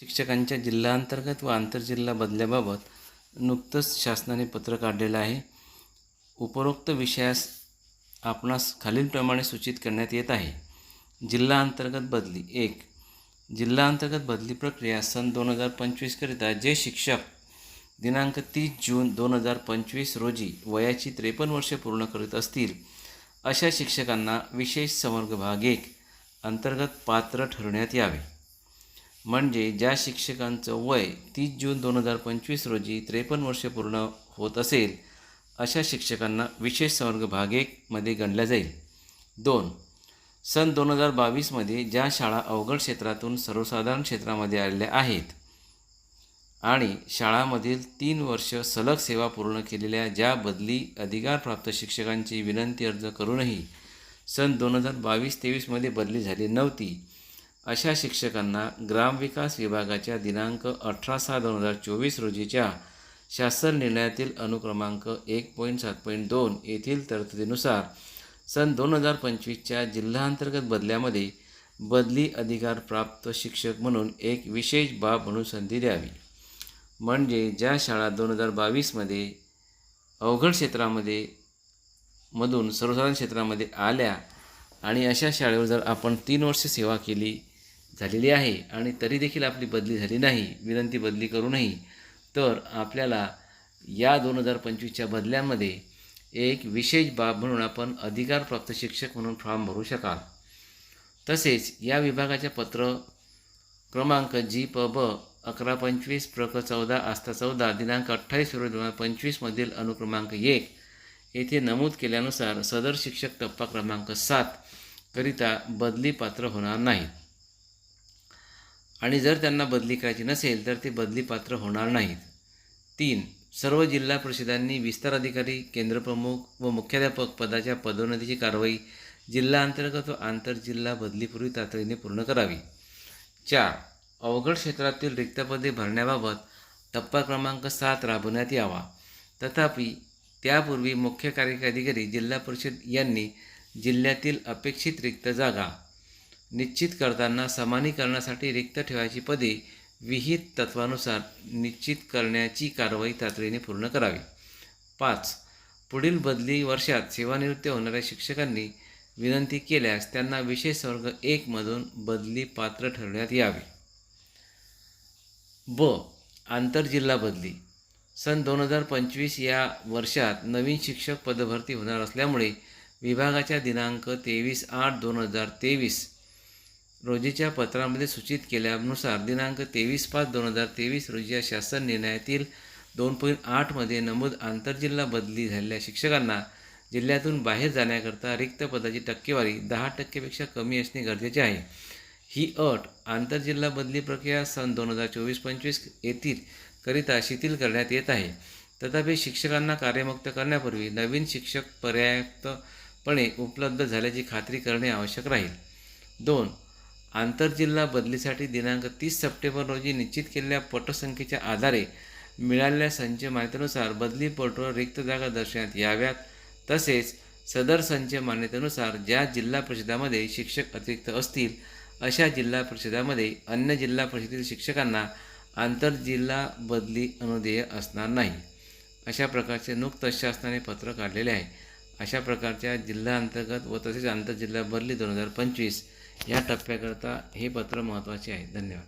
शिक्षकांच्या जिल्हाअंतर्गत व आंतरजिल्हा बदल्याबाबत नुकतंच शासनाने पत्र काढलेलं आहे. उपरोक्त विषयास आपणास खालीलप्रमाणे सूचित करण्यात येत आहे. जिल्हा अंतर्गत बदली एक. जिल्हा अंतर्गत बदली प्रक्रिया सन दोन हजार पंचवीसकरिता जे शिक्षक दिनांक तीस जून दोन हजार पंचवीस रोजी वयाची त्रेपन्न वर्षे पूर्ण करीत असतील अशा शिक्षकांना विशेष संवर्ग भाग एक अंतर्गत पात्र ठरवण्यात यावे. म्हणजे ज्या शिक्षकांचं वय तीस जून दोन हजार पंचवीस रोजी त्रेपन्न वर्षे पूर्ण होत असेल अशा शिक्षकांना विशेष संवर्ग भाग एकमध्ये गणल्या जाईल. दोन सन दोन हजार बावीसमध्ये ज्या शाळा अवघड क्षेत्रातून सर्वसाधारण क्षेत्रामध्ये आलेल्या आहेत आणि शाळामधील तीन वर्ष सलग सेवा पूर्ण केलेल्या ज्या बदली अधिकारप्राप्त शिक्षकांची विनंती अर्ज करूनही सन दोन हजार बावीस तेवीसमध्ये बदली झाली नव्हती अशा शिक्षकांना ग्रामविकास विभागाच्या दिनांक अठरा सहा दोन हजार चोवीस रोजीच्या शासन निर्णयातील अनुक्रमांक एक पॉईंट सात पॉईंट दोन येथील तरतुदीनुसार सन दोन हजार पंचवीसच्या जिल्हांतर्गत बदल्यामध्ये बदली अधिकार प्राप्त शिक्षक म्हणून एक विशेष बाब म्हणून संधी द्यावी. म्हणजे ज्या शाळा दोन हजार बावीसमध्ये अवघड क्षेत्रामध्ये मधून सर्वसाधारण क्षेत्रामध्ये आल्या आणि अशा शाळेवर जर आपण तीन वर्ष सेवा केली झालेली आहे आणि तरी देखील आपली बदली झाली नाही विनंती बदली करूनही तर आपल्याला या दोन हजार पंचवीसच्या बदल्यांमध्ये एक विशेष बाब म्हणून आपण अधिकारप्राप्त शिक्षक म्हणून फॉर्म भरू शकाल. तसेच या विभागाच्या पत्र क्रमांक जी प ब अकरा पंचवीस प्रक चौदा आस्था चौदा दिनांक अठ्ठावीस फेब्रुवारी दोन हजार पंचवीसमधील अनुक्रमांक एक येथे नमूद केल्यानुसार सदर शिक्षक टप्पा क्रमांक सात करिता बदली पात्र होणार नाहीत. आणि जर त्यांना बदली करायची नसेल तर ते बदली पात्र होणार नाहीत. तीन सर्व जिल्हा परिषदांनी विस्तार अधिकारी केंद्रप्रमुख व मुख्याध्यापक पदाच्या पदोन्नतीची कारवाई जिल्हा अंतर्गत व आंतरजिल्हा बदलीपूर्वी तातडीने पूर्ण करावी. चार अवघड क्षेत्रातील रिक्तपदे भरण्याबाबत टप्पा क्रमांक सात राबवण्यात यावा. तथापि त्यापूर्वी मुख्य कार्यकारी अधिकारी जिल्हा परिषद यांनी जिल्ह्यातील अपेक्षित रिक्त जागा निश्चित करताना समानीकरणासाठी रिक्त ठेवायची पदे विहित तत्वानुसार निश्चित करण्याची कारवाई तातडीने पूर्ण करावी. पाच. पुढील बदली वर्षात सेवानिवृत्त होणाऱ्या शिक्षकांनी विनंती केल्यास त्यांना विशेष वर्ग एकमधून बदली पात्र ठरवण्यात यावे. ब. आंतरजिल्हा बदली. सन दोन हजार पंचवीस या वर्षात नवीन शिक्षक पदभरती होणार असल्यामुळे विभागाच्या दिनांक तेवीस आठ दोन हजार तेवीस रोजीच्या पत्रामध्ये सूचित केल्यानुसार दिनांक तेवीस पाच दोन हजार तेवीस रोजी या शासन निर्णयातील दोन पॉईंट आठमध्ये नमूद आंतरजिल्हा बदली झालेल्या शिक्षकांना जिल्ह्यातून बाहेर जाण्याकरता रिक्त पदाची टक्केवारी दहा टक्केपेक्षा कमी असणे गरजेचे आहे. ही अट आंतरजिल्हा बदली प्रक्रिया सन दोन हजार चोवीस पंचवीस येथील करिता शिथिल करण्यात येत आहे. तथापि शिक्षकांना कार्यमुक्त करण्यापूर्वी नवीन शिक्षक पर्याप्तपणे उपलब्ध झाल्याची खात्री करणे आवश्यक राहील. दोन आंतरजिल्हा बदलीसाठी दिनांक तीस सप्टेंबर रोजी निश्चित केलेल्या पटसंख्येच्या आधारे मिळालेल्या संच मान्यतेनुसार बदली पोर्टवर रिक्त जागा दर्शवण्यात याव्यात. तसेच सदर संच मान्यतेनुसार ज्या जिल्हा परिषदामध्ये शिक्षक अतिरिक्त असतील अशा जिल्हा परिषदामध्ये अन्य जिल्हा परिषदेतील शिक्षकांना आंतरजिल्हा बदली अनुदेय असणार नाही. अशा प्रकारचे नुकतंच शासनाने पत्र काढलेले आहे. अशा प्रकारच्या जिल्हा अंतर्गत व तसेच आंतरजिल्हा बदली दोन हजार पंचवीस या टप्प्याकरता हे पत्र महत्त्वाचे आहे. धन्यवाद.